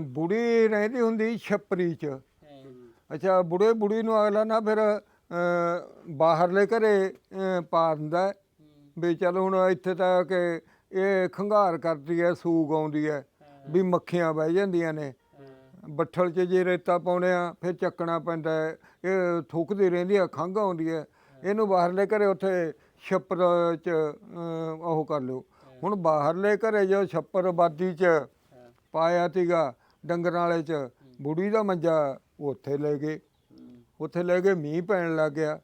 ਬੁੜੀ ਰਹਿੰਦੀ ਹੁੰਦੀ ਛੱਪਰੀ ਚ। ਅੱਛਾ ਬੁੜੇ ਬੁੜੀ ਨੂੰ ਅਗਲਾ ਨਾ ਫਿਰ ਅਹ, ਬਾਹਰਲੇ ਘਰੇ ਅਹ, ਪਾ ਦਿੰਦਾ ਹੈ। ਵੀ ਚੱਲ ਹੁਣ ਇੱਥੇ ਤਾਂ ਕਿ ਇਹ ਖੰਗਾਰ ਕਰਦੀ ਹੈ ਸੂਗ ਆਉਂਦੀ ਹੈ ਵੀ ਮੱਖੀਆਂ ਬਹਿ ਜਾਂਦੀਆਂ ਨੇ। ਬੱਠਲ 'ਚ ਜੇ ਰੇਤਾ ਪਾਉਣੇ ਆ ਫਿਰ ਚੱਕਣਾ ਪੈਂਦਾ ਹੈ ਇਹ ਥੁੱਕਦੀ ਰਹਿੰਦੀ ਆ ਖੰਘ ਆਉਂਦੀ ਹੈ। ਇਹਨੂੰ ਬਾਹਰਲੇ ਘਰੇ ਉੱਥੇ ਛੱਪਰ 'ਚ ਅਹ, ਉਹ ਕਰ ਲਿਓ। ਹੁਣ ਬਾਹਰਲੇ ਘਰੇ ਜੋ ਛੱਪਰ ਬਾਦੀ 'ਚ ਪਾਇਆ ਤੀਗਾ ਡੰਗਰਾਂ ਵਾਲੇ 'ਚ। ਬੁੜੀ ਦਾ ਮੰਜਾ ਉੱਥੇ ਲੈ ਗਏ। ਉੱਥੇ ਲੈ ਗਏ, ਮੀਂਹ ਪੈਣ ਲੱਗ ਗਿਆ।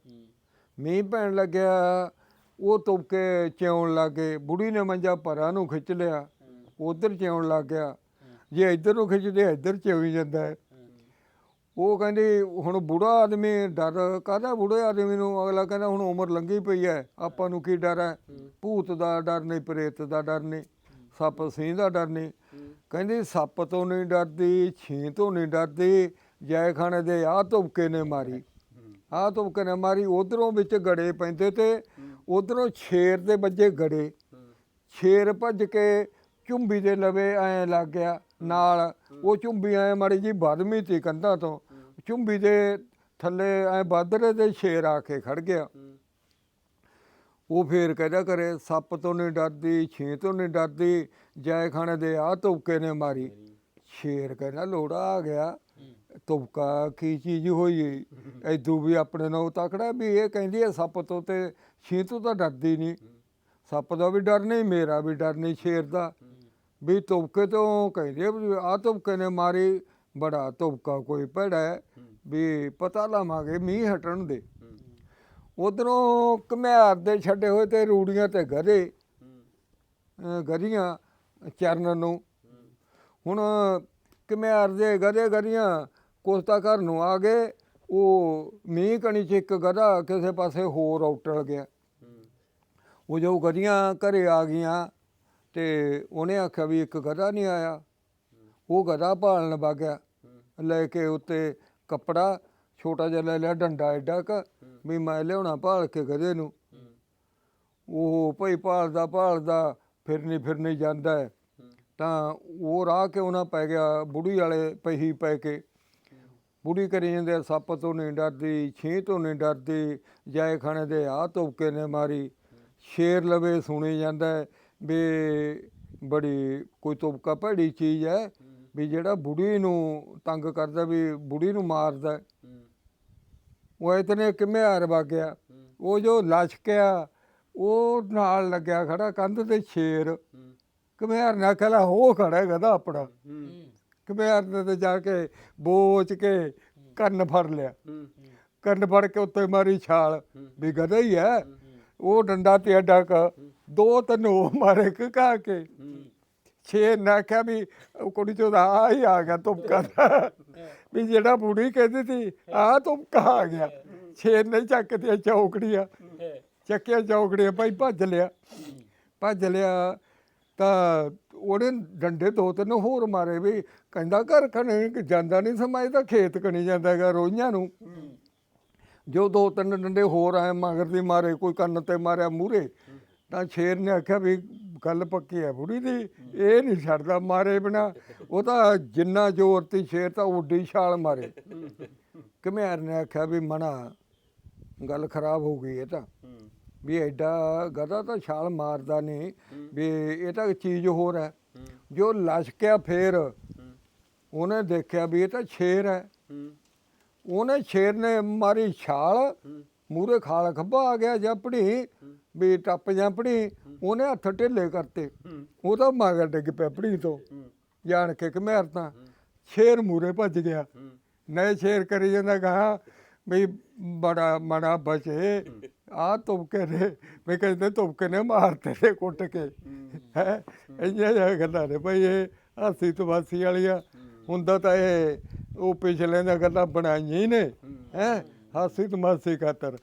ਮੀਂਹ ਪੈਣ ਲੱਗਿਆ ਉਹ ਤੁਪਕੇ ਚਿਉਣ ਲੱਗੇ ਬੁੜੀ ਨੇ ਮੰਜਾ ਪਰਾਂ ਨੂੰ ਖਿੱਚ ਲਿਆ। ਉਧਰ ਚਿਉਣ ਲੱਗ ਗਿਆ। ਜੇ ਇੱਧਰ ਨੂੰ ਖਿੱਚਦੇ, ਇੱਧਰ ਚਿਉਈ ਜਾਂਦਾ ਹੈ। ਉਹ ਕਹਿੰਦੀ, ਹੁਣ ਬੁੜਾ ਆਦਮੀ ਡਰ, ਕਾਹਦਾ ਬੁੜੇ ਆਦਮੀ ਨੂੰ? ਅਗਲਾ ਕਹਿੰਦਾ, ਹੁਣ ਉਮਰ ਲੰਘੀ ਪਈ ਹੈ। ਆਪਾਂ ਨੂੰ ਕੀ ਡਰ ਹੈ? ਭੂਤ ਦਾ ਡਰ ਨਹੀਂ, ਪ੍ਰੇਤ ਦਾ ਡਰ ਨਹੀਂ। ਸੱਪ ਸਿੰਘ ਦਾ ਡਰ ਨਹੀਂ। ਕਹਿੰਦੀ ਸੱਪ ਤੋਂ ਨਹੀਂ ਡਰਦੀ, ਛੀ ਤੋਂ ਨਹੀਂ ਡਰਦੀ ਜੈ ਖਾਣੇ ਦੇ ਆਹ ਤੁਪਕੇ ਨੇ ਮਾਰੀ। ਆਹ ਤੁਪਕੇ ਨੇ ਮਾਰੀ, ਉਧਰੋਂ ਵਿੱਚ ਗੜੇ ਪੈਂਦੇ ਤੇ ਉਧਰੋਂ ਛੇਰ ਦੇ ਵੱਜੇ ਗੜੇ। ਛੇਰ ਭੱਜ ਕੇ ਝੁੰਬੀ ਦੇ ਲਵੇ ਐ ਲੱਗ ਗਿਆ। ਨਾਲ ਉਹ ਝੁੰਬੀ ਐ ਮਾੜੀ ਜੀ ਬਦਮੀ ਤੀ ਕੰਧਾਂ ਤੋਂ। ਝੁੰਬੀ ਦੇ ਥੱਲੇ ਐ ਬਾਦਰੇ ਦੇ ਛੇਰ ਆ ਕੇ ਖੜ ਗਿਆ। ਉਹ ਫੇਰ ਕਹਿੰਦਾ ਕਰੇ, ਸੱਪ ਤੋਂ ਨਹੀਂ ਡਰਦੀ, ਛੇ ਤੋਂ ਨਹੀਂ ਡਰਦੀ ਜੈ ਖਾਣੇ ਦੇ ਆ ਤੁਪਕੇ ਨੇ ਮਾਰੀ। ਸ਼ੇਰ ਕਹਿੰਦਾ, ਲੋੜਾ ਆ ਗਿਆ। ਤੁਪਕਾ ਕੀ ਚੀਜ਼ ਹੋਈ? ਐਦੂ ਵੀ ਆਪਣੇ ਨਾਲ ਤਕੜਾ ਵੀ ਇਹ ਕਹਿੰਦੀ ਹੈ ਸੱਪ ਤੋਂ ਤੇ ਛੇ ਤੋਂ ਤਾਂ ਡਰਦੀ ਨਹੀਂ। ਸੱਪ ਦਾ ਵੀ ਡਰ ਨਹੀਂ, ਮੇਰਾ ਵੀ ਡਰ ਨਹੀਂ ਸ਼ੇਰ ਦਾ। ਵੀ ਤੁਪਕੇ ਤੋਂ ਕਹਿੰਦੇ ਵੀ ਆ ਤੁਪਕੇ ਨੇ ਮਾਰੀ, ਬੜਾ ਤੁਪਕਾ ਕੋਈ ਭੜਾ ਹੈ। ਵੀ ਪਤਾ ਲਾਵਾਂਗੇ, ਮੀਂਹ ਹਟਣ ਦੇ। ਉਧਰੋਂ ਘਮਿਆਰ ਦੇ ਛੱਡੇ ਹੋਏ ਤੇ ਰੂੜੀਆਂ ਤੇ ਗਰੇ ਗਰੀਆਂ ਚਰਨ ਨੂੰ। ਹੁਣ ਘਮਿਆਰ ਦੇ ਗਧੇ ਗਧੀਆਂ ਕੋਸਤਾ ਘਰ ਨੂੰ ਆ ਗਏ, ਉਹ ਮੀਂਹ ਕਣੀ ਚ ਇੱਕ ਗਧਾ ਕਿਸੇ ਪਾਸੇ ਹੋਰ ਉਟਲ ਗਿਆ। ਉਹ ਜੋ ਗਧੀਆਂ ਘਰੇ ਆ ਗਈਆਂ ਤੇ ਉਹਨੇ ਆਖਿਆ ਵੀ ਇੱਕ ਗਧਾ ਨਹੀਂ ਆਇਆ। ਉਹ ਗਧਾ ਭਾਲਣ ਵਗਿਆ ਲੈ ਕੇ ਉੱਤੇ ਕੱਪੜਾ ਛੋਟਾ ਜਿਹਾ ਲੈ ਲਿਆ ਡੰਡਾ ਐਡਾ ਕ, ਵੀ ਮੈਂ ਲਿਆਉਣਾ ਭਾਲ ਕੇ ਕਦੇ ਨੂੰ। ਉਹ ਭਈ ਭਾਲਦਾ ਭਾਲਦਾ, ਫਿਰਨੀ ਫਿਰਨੀ ਜਾਂਦਾ ਹੈ। ਤਾਂ ਉਹ ਰਾਹ ਕਿਉਂ ਨਾ ਪੈ ਗਿਆ ਬੁੜੀ ਵਾਲੇ ਪਹੀ ਪੈ ਕੇ। ਬੁੜੀ ਕਰੀ ਜਾਂਦੇ ਸੱਪ ਤੋਂ ਨਹੀਂ ਡਰਦੀ, ਛੇ ਤੋਂ ਨਹੀਂ ਡਰਦੀ ਜਾਏ ਖਾਣੇ ਦੇ ਆ ਤੁਪਕੇ ਨੇ ਮਾਰੀ। ਸ਼ੇਰ ਲਵੇ ਸੁਣੀ ਜਾਂਦਾ ਵੀ ਬੜੀ ਕੋਈ ਤੁਪਕਾ ਭੈੜੀ ਚੀਜ਼ ਹੈ, ਵੀ ਜਿਹੜਾ ਬੁੜੀ ਨੂੰ ਤੰਗ ਕਰਦਾ, ਵੀ ਬੁੜੀ ਨੂੰ ਮਾਰਦਾ ਉਹ ਇਤਨੇ ਕਿਮਿਆਰ ਵਗਿਆ? ਉਹ ਜੋ ਲਸ਼ਕਿਆ ਉਹ ਨਾਲ ਲੱਗਿਆ ਖੜਾ ਕੰਧ ਤੇ ਸ਼ੇਰ। ਕਿਮਿਆਰ ਨਾ ਕਹਲਾ ਹੋ ਖੜਾ ਗਧਾ ਆਪਣਾ। ਕਿਮਿਆਰ ਨੇ ਤੇ ਜਾ ਕੇ ਬੋਚ ਕੇ ਕੰਨ ਫੜ ਲਿਆ। ਕੰਨ ਫੜ ਕੇ ਉੱਤੇ ਮਾਰੀ ਛਾਲ। ਵੀ ਗਧਾ ਹੀ ਹੈ। ਉਹ ਡੰਡਾ ਤੇ ਅੱਡਾ ਕ ਦੋ ਤਿੰਨ ਉਹ ਮਾਰੇ ਕਾ ਕੇ ਛੇ ਨਾ ਕਿਹਾ ਵੀ ਕੁੜੀ ਚੋਂ ਆ ਹੀ ਆ ਗਿਆ ਤੁਮਕਾ ਦਾ ਵੀ ਜਿਹੜਾ ਬੁੜੀ ਕਹਿੰਦੀ ਸੀ, ਆ ਤੁਮਕਾ ਆ ਗਿਆ। ਛੇ ਨੇ ਚੱਕ ਤੇ ਚੌਕੜੀਆਂ। ਚੱਕਿਆ ਚੌਕੜੀਆਂ, ਭਾਈ ਭੱਜ ਲਿਆ। ਭੱਜ ਲਿਆ ਤਾਂ ਉਹਨੇ ਡੰਡੇ ਦੋ ਤਿੰਨ ਹੋਰ ਮਾਰੇ ਵੀ ਕਹਿੰਦਾ ਘਰ ਕਣੇ ਜਾਂਦਾ ਨਹੀਂ ਸਮਾਂ, ਇਹ ਤਾਂ ਖੇਤ ਕਣੀ ਜਾਂਦਾ ਹੈਗਾ ਰੋਈਆਂ ਨੂੰ। ਜੋ ਦੋ ਤਿੰਨ ਡੰਡੇ ਹੋਰ ਆਏ, ਮਗਰ ਦੀ ਮਾਰੇ, ਕੋਈ ਕੰਨ ਤੇ ਮਾਰਿਆ ਮੂਰੇ ਤਾਂ ਸ਼ੇਰ ਨੇ ਆਖਿਆ ਵੀ ਗੱਲ ਪੱਕੀ ਹੈ ਬੁੜੀ ਦੀ, ਇਹ ਨਹੀਂ ਛੱਡਦਾ ਮਾਰੇ ਬਿਨਾ। ਉਹ ਤਾਂ ਜਿੰਨਾ ਜ਼ੋਰ ਤੀ ਸ਼ੇਰ ਤਾਂ ਉੱਡੀ ਛਾਲ ਮਾਰੇ। ਘਮਿਆਰ ਨੇ ਆਖਿਆ ਵੀ ਮਨਾ, ਗੱਲ ਖਰਾਬ ਹੋ ਗਈ ਇਹ ਤਾਂ। ਵੀ ਐਡਾ ਗਧਾ ਤਾਂ ਛਾਲ ਮਾਰਦਾ ਨਹੀਂ, ਵੀ ਇਹ ਤਾਂ ਚੀਜ਼ ਹੋਰ ਹੈ। ਜੋ ਲਸ਼ਕਿਆ ਫੇਰ, ਉਹਨੇ ਦੇਖਿਆ ਵੀ ਇਹ ਤਾਂ ਸ਼ੇਰ ਹੈ। ਉਹਨੇ ਸ਼ੇਰ ਨੇ ਮਾਰੀ ਛਾਲ ਮੂਰੇ ਖਾਲ ਖੱਬਾ ਆ ਗਿਆ ਪੜੀ ਵੀ ਟੱਪ ਜਪੜੀ ਉਹਨੇ ਹੱਥ ਢਿੱਲੇ ਕਰਤੇ। ਉਹਦਾ ਮਗਰ ਡਿੱਗ ਪਿਆ ਪੜੀ ਤੋਂ। ਜਾਣ ਕੇ ਘਮੇਰ ਤਾਂ ਸ਼ੇਰ ਮੂਰੇ ਭੱਜ ਗਿਆ। ਨਏ ਸ਼ੇਰ ਕਰੀ ਜਾਂਦਾ ਕਹਾ ਵੀ ਬੜਾ ਮੜਾ ਬਚੇ। ਆ ਤੁਮਕੇ ਨੇ ਵੀ ਕਹਿੰਦੇ ਤੁਮਕੇ ਨੇ ਮਾਰਤੇ ਤੇ ਕੁੱਟ ਕੇ। ਹੈ, ਇੰਨੀਆਂ ਜਿਹੀਆਂ ਗੱਲਾਂ ਨੇ ਭਾਈ ਇਹ ਹਾਸੀ ਤਮਾਸੀ ਵਾਲੀਆਂ। ਹੁੰਦਾ ਤਾਂ ਇਹ, ਉਹ ਪਿਛਲੇ ਦੀਆਂ ਗੱਲਾਂ ਬਣਾਈਆਂ ਹੀ ਨੇ। ਹੈ ਹਾਸੀ ਤਮਾਸੀ ਖਾਤਰ।